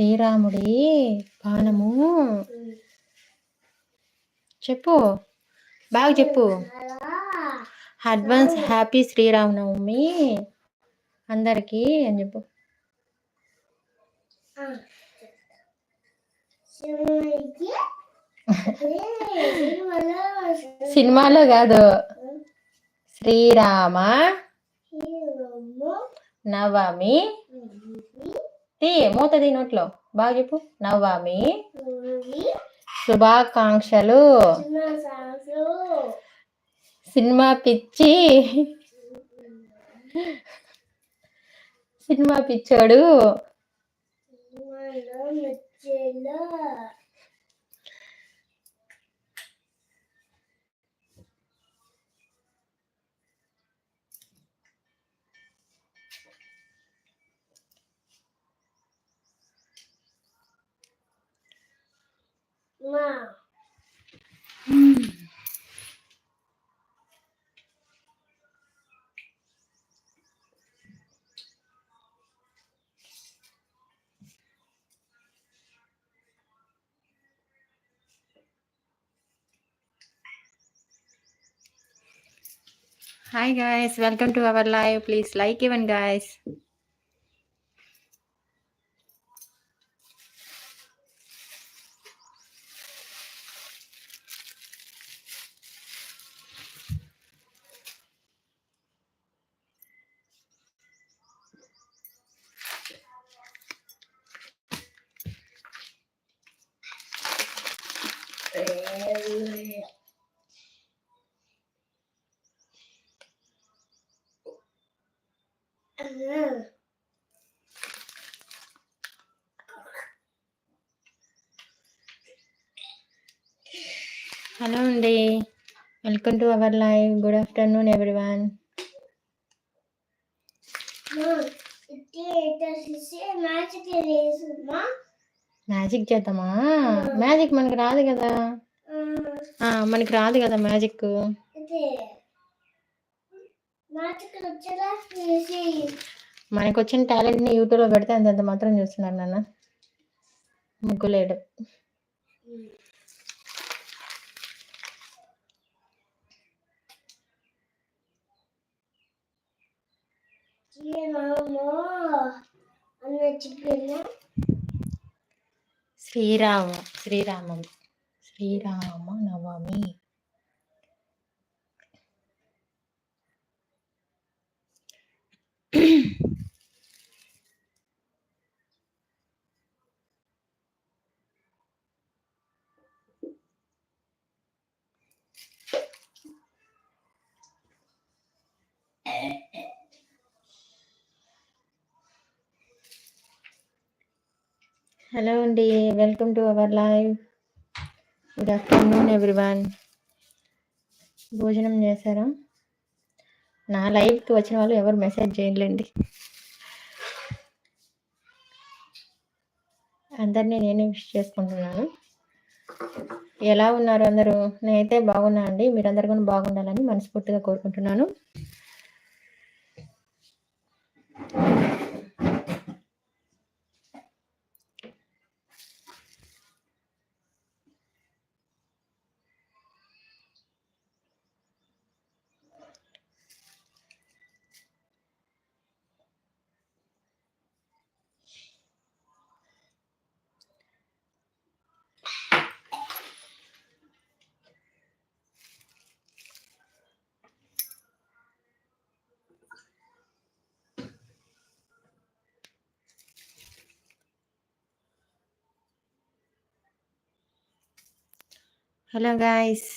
శ్రీరాముడి బాణము చెప్పు. బాగా చెప్పు. అడ్వాన్స్ హ్యాపీ శ్రీరామనవమి అందరికీ అని చెప్పు. సినిమాలో కాదు. శ్రీరామ నవమి తీ మూతది నోట్లో. బాగా చెప్పు. నవమి శుభాకాంక్షలు. సినిమా పిచ్చి. సినిమా పిచ్చోడు. Wow. Hi guys, welcome to our live. Please like even guys. Hello అండి welcome to our live good afternoon everyone magic చేద్దామా? మ్యాజిక్ మనకి రాదు కదా. ఆ, మనకి రాదు కదా మ్యాజిక్ మనకు వచ్చిన టాలెంట్ని యూట్యూబ్లో పెడితే అంతంత మాత్రం చూస్తున్నారు నాన్న. ముగ్గులేడు శ్రీరామ శ్రీరామం శ్రీరామ నవమి. హలో అండి welcome to our live good afternoon everyone భోజనం చేశారా? నా లైవ్కి వచ్చిన వాళ్ళు ఎవరు మెసేజ్ చేయలేండి అందరినీ నేనే విష్ చేసుకుంటున్నాను. ఎలా ఉన్నారు అందరూ? నేనైతే బాగున్నా అండి. మీరందరూ కూడా బాగుండాలని మనస్ఫూర్తిగా కోరుకుంటున్నాను. Hello guys